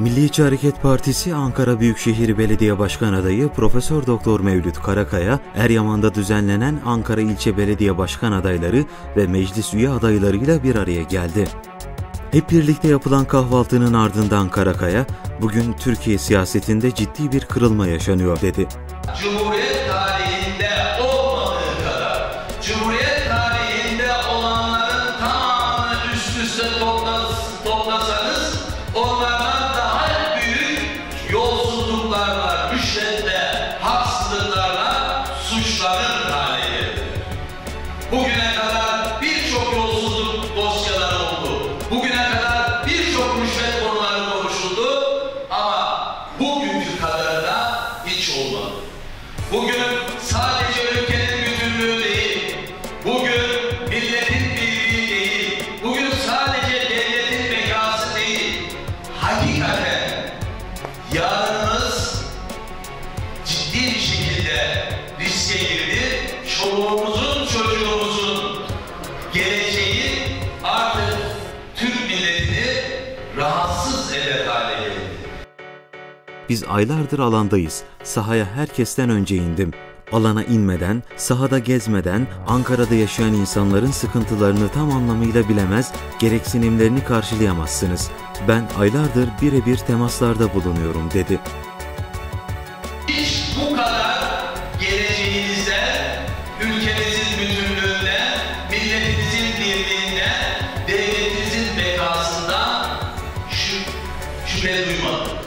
Milliyetçi Hareket Partisi Ankara Büyükşehir Belediye Başkan adayı Profesör Doktor Mevlüt Karakaya, Eryaman'da düzenlenen Ankara İlçe Belediye Başkan adayları ve meclis üye adaylarıyla bir araya geldi. Hep birlikte yapılan kahvaltının ardından Karakaya, bugün Türkiye siyasetinde ciddi bir kırılma yaşanıyor dedi. Cumhuriyet tarihinde Bugün sadece ülkenin bütünlüğü değil, bugün milletin birliği değil, bugün sadece devletin bekası değil, hakikaten yarınımız ciddi bir şekilde riske girdi. Çoluğumuzun, çocuğumuzun Biz aylardır alandayız. Sahaya herkesten önce indim. Alana inmeden, sahada gezmeden Ankara'da yaşayan insanların sıkıntılarını tam anlamıyla bilemez, gereksinimlerini karşılayamazsınız. Ben aylardır birebir temaslarda bulunuyorum dedi. Hiç bu kadar geleceğinizden, ülkemizin bütünlüğünden, milletimizin birliğinden, devletimizin bekasından şü- şüphe duymadım.